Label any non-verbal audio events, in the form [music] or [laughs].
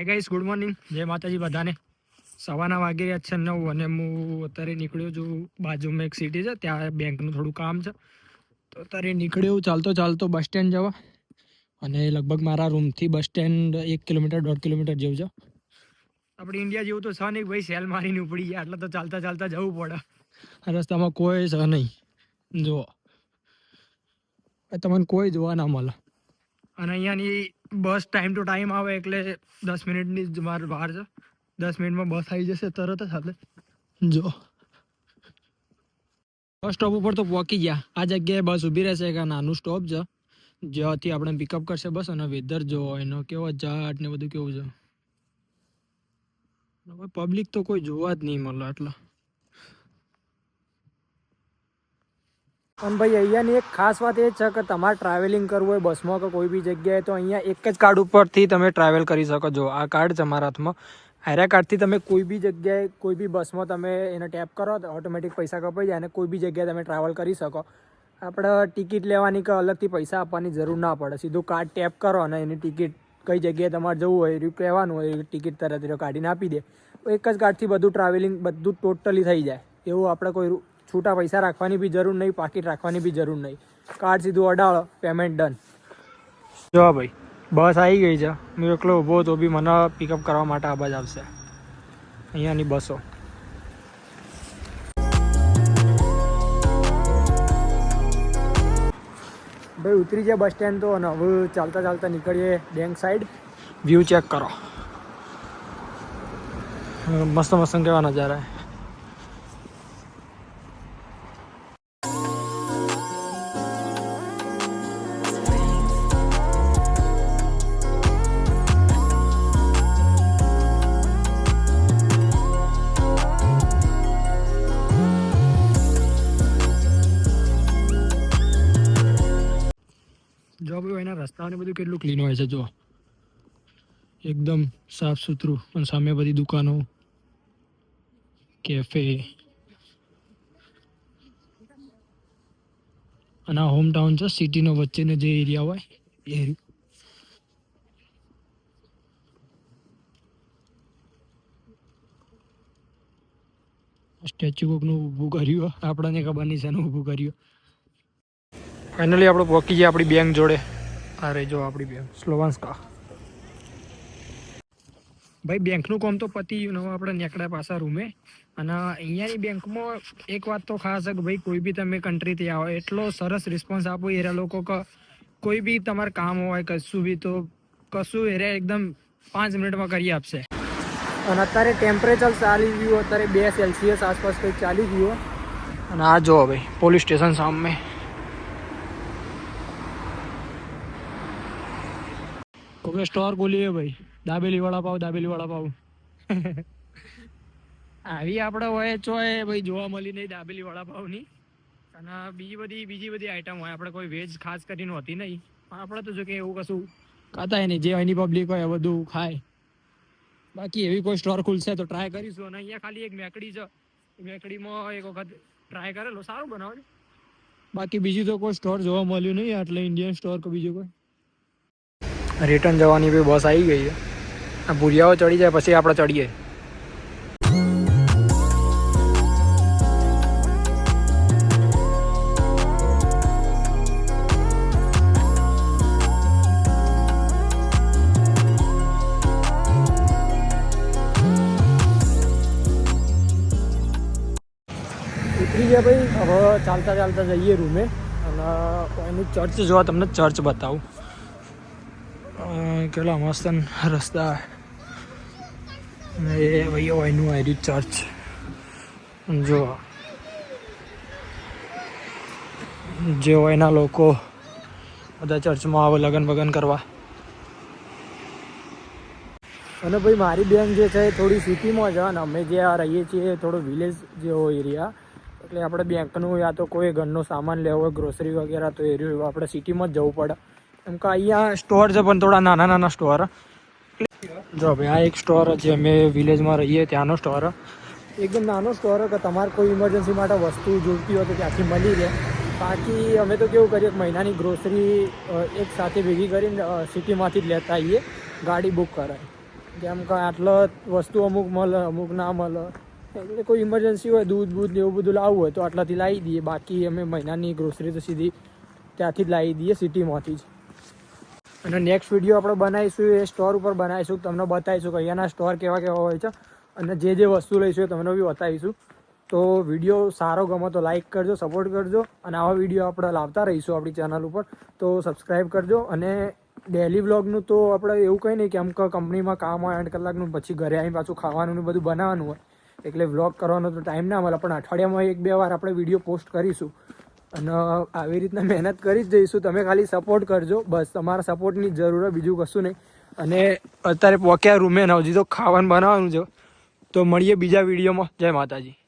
Hi guys good morning જય માતાજી બધાને. સવારના વાગી રહ્યા છે નવ અને હું અત્યારે નીકળ્યો છું બાજુમાં એક સિટી છે, ત્યાં બેંકનું થોડું કામ છે. તો અત્યારે નીકળ્યો ચાલતો ચાલતો બસ સ્ટેન્ડ જવા. અને લગભગ મારા રૂમથી બસ સ્ટેન્ડ એક કિલોમીટર, દોઢ કિલોમીટર જેવું છે. આપણે ઇન્ડિયા જેવું તો છે નહીં, ભાઈ, સેલ મારીને ઉપડી ગયા એટલે તો ચાલતા ચાલતા જવું પડે. રસ્તામાં કોઈ છે નહીં. જુઓ. તમને કોઈ જોવા ના મળે. અને અહીંયાની બસ ટાઈમ ટુ ટાઈમ આવે એટલે દસ મિનિટની જ માર બહાર છે. દસ મિનિટમાં બસ આવી જશે તરત જ હાલે. જો. બસ સ્ટોપ ઉપર તો પહોંચી ગયા. આ જગ્યાએ બસ ઊભી રહેશે કે નાનું સ્ટોપ છે. જ્યાંથી આપણે પિકઅપ કરશે બસ અને વેધર જો એનો કેવો જાટ ને બધું કેવું છે. પબ્લિક તો કોઈ જોવા જ નહીં મળે આટલા. અને ભાઈ, અહીંયાની એક ખાસ વાત એ છે કે તમારે ટ્રાવેલિંગ કરવું હોય બસમાં કે કોઈ બી જગ્યાએ, તો અહીંયા એક જ કાર્ડ ઉપરથી તમે ટ્રાવેલ કરી શકો. છો આ કાર્ડ છે મારા હાથમાં. આર્યા કાર્ડથી તમે કોઈ બી જગ્યાએ, કોઈ બી બસમાં તમે એને ટેપ કરો, તો ઓટોમેટિક પૈસા કપાઈ જાય અને કોઈ બી જગ્યાએ તમે ટ્રાવેલ કરી શકો. આપણે ટિકિટ લેવાની કે અલગથી પૈસા આપવાની જરૂર ના પડે. સીધું કાર્ડ ટેપ કરો અને એની ટિકિટ કઈ જગ્યાએ તમારે જવું હોય, એ કહેવાનું હોય ટિકિટ તરત કાઢીને આપી દે. એક જ કાર્ડથી બધું ટ્રાવેલિંગ બધું ટોટલી થઈ જાય. એવું આપણે કોઈ છૂટા પૈસા રાખવાની બી જરૂર નહીં, પાકીટ રાખવાની બી જરૂર નહીં. કાર્ડ સીધું અડાડો પેમેન્ટ ડન જો ભાઈ, બસ આવી ગઈ છે. હું એકલો ઊભો તો બી મને પિકઅપ કરવા માટે આ આવશે. અહીંયાની બસો. ભાઈ, ઉતરી જાય બસ સ્ટેન્ડ તો અને હવે ચાલતા ચાલતા નીકળીએ બેંક સાઈડ વ્યૂ ચેક કરો. મસ્ત મસ્ત કેવા નજારા જો ભાઈ, એના રસ્તાઓને બધું કેટલું ક્લીન હોય છે, જો. એકદમ સાફ સુથરું પણ સામે બધી દુકાનો કેફે અને આ હોમ ટાઉન છે સિટીનો વચ્ચેનો જે એરિયા હોય, એ. સ્ટેચ્યુ કોકનું ઊભું કર્યું, આપણને ખબર નહીં છે ઊભું કર્યું. ફાઇનલી આપણે પહોંચી ગયા આપણી બેંક જોડે. અરે જો આપણી બેંક, સ્લોવાન્સકા. ભાઈ, બેંકનું કામ તો પતી ગયું હવે આપણે નેકડા પાસા રૂમે. અને અહીંયાની બેંકમાં એક વાત તો ખાસ છે કે ભાઈ, કોઈ બી તમે કન્ટ્રીથી આવો, એટલો સરસ રિસ્પોન્સ આપો એરા લોકો કે, કોઈ બી તમારે કામ હોય, કશું બી, તો કશું એરે એકદમ પાંચ મિનિટમાં કરી આપશે. અને અત્યારે ટેમ્પરેચર ચાલી ગયું અત્યારે બે સેલ્સિયસ આસપાસ કંઈક ચાલી ગયું અને આ જો ભાઈ પોલીસ સ્ટેશન સામે. કોકે સ્ટોર ખોલીએ ભાઈ. દાબેલી વડાપાવ દાબેલી વડાપાવ. [laughs] આવી આપણે હોય ચોય ભાઈ, જોવા મળી નહીં દાબેલી વડાપાવની. અને બીજી બધી બીજી બધી આઈટમ હોય, આપણે કોઈ વેજ ખાસ કરીને હોતી નહીં. પણ આપણે તો જો કે એવું કશું ખાતા નહીં. જે અહીંની પબ્લિક હોય બધું ખાય. બાકી એવી કોઈ સ્ટોર ખુલશે તો ટ્રાય કરીશું. અને અહીંયા ખાલી એક મેકડી છે. મેકડીમાં એક વખત ટ્રાય કરેલો. સારું બનાવે બાકી બીજું તો કોઈ સ્ટોર જોવા મળ્યું નહીં એટલે ઇન્ડિયન સ્ટોર કે બીજું કોઈ. રિટર્ન જવાની બી બસ આવી ગઈ છે. આ ભૂરિયાઓ ચડી જાય, પછી આપણે ચડીએ. ઉતરી ગયા ભાઈ, હવે ચાલતા ચાલતા જઈએ રૂમે. અને એનું ચર્ચ જોવા, તમને ચર્ચ બતાવું. કેટલા મસ્ત રસ્તા અને એ ભાઈ એનું આવ્યું ચર્ચ જો જે હોય એના લોકો બધા ચર્ચમાં આવે લગન વગન કરવા અને ભાઈ, મારી બેન જે છે, એ થોડી સિટીમાં છે અને અમે જે રહીએ છીએ થોડો વિલેજ જેવો એરિયા એટલે આપણે બેંકનું યા તો કોઈ ઘરનો સામાન લેવો હોય ગ્રોસરી વગેરે તો એ રહ્યું, આપણે સિટીમાં જ જવું પડે. એમ કે અહીંયા સ્ટોર છે, પણ થોડા નાના નાના સ્ટોર જો ભાઈ, આ એક સ્ટોર છે, અમે વિલેજમાં રહીએ, ત્યાંનો સ્ટોર એકદમ નાનો સ્ટોર કે તમારે કોઈ ઇમરજન્સી માટે વસ્તુ જોઈતી હોય તો ત્યાંથી મળી રહે. બાકી અમે તો કેવું કરીએ મહિનાની ગ્રોસરી એક સાથે ભેગી કરીને સિટીમાંથી જ લેતા આવીએ, ગાડી બુક કરાય. કેમ કે આટલો વસ્તુ અમુક મળે અમુક ના મળે એટલે કોઈ ઇમરજન્સી હોય, દૂધ બૂધ એવું બધું લાવવું હોય તો આટલાથી લાવી દઈએ. બાકી અમે મહિનાની ગ્રોસરી તો સીધી ત્યાંથી જ લાવી દઈએ સિટીમાંથી જ. અને નેક્સ્ટ વીડિયો આપણે બનાવીશું, એ સ્ટોર ઉપર બનાવીશું, તમને બતાવીશું કે અહીંયાના સ્ટોર કેવા કેવા હોય છે અને જે જે વસ્તુ લઈશું એ તમને બી બતાવીશું. તો વીડિયો સારો ગમે તો લાઈક કરજો સપોર્ટ કરજો અને આવા વીડિયો આપણે લાવતા રહીશું આપણી ચેનલ ઉપર. તો સબસ્ક્રાઈબ કરજો અને ડેલી વ્લોગનું તો આપણે એવું કંઈ નહીં કે આમ કંપનીમાં કામ હોય, આઠ કલાકનું, પછી ઘરે આવીને પાછું ખાવાનું બધું બનાવવાનું હોય. એટલે વ્લોગ કરવાનો તો ટાઈમ ના મળે, પણ અઠવાડિયામાં એક બે વાર આપણે વીડિયો પોસ્ટ કરીશું. અને આવી રીતના મહેનત કરી જ જઈશું તમે ખાલી સપોર્ટ કરજો. બસ, તમારા સપોર્ટની જરૂર બીજું કશું નહીં. અને અત્યારે પોક્યા રૂમે ન, હજી તો ખાવાનું બનાવવાનું છે. તો મળીએ બીજા વિડીયોમાં જય માતાજી.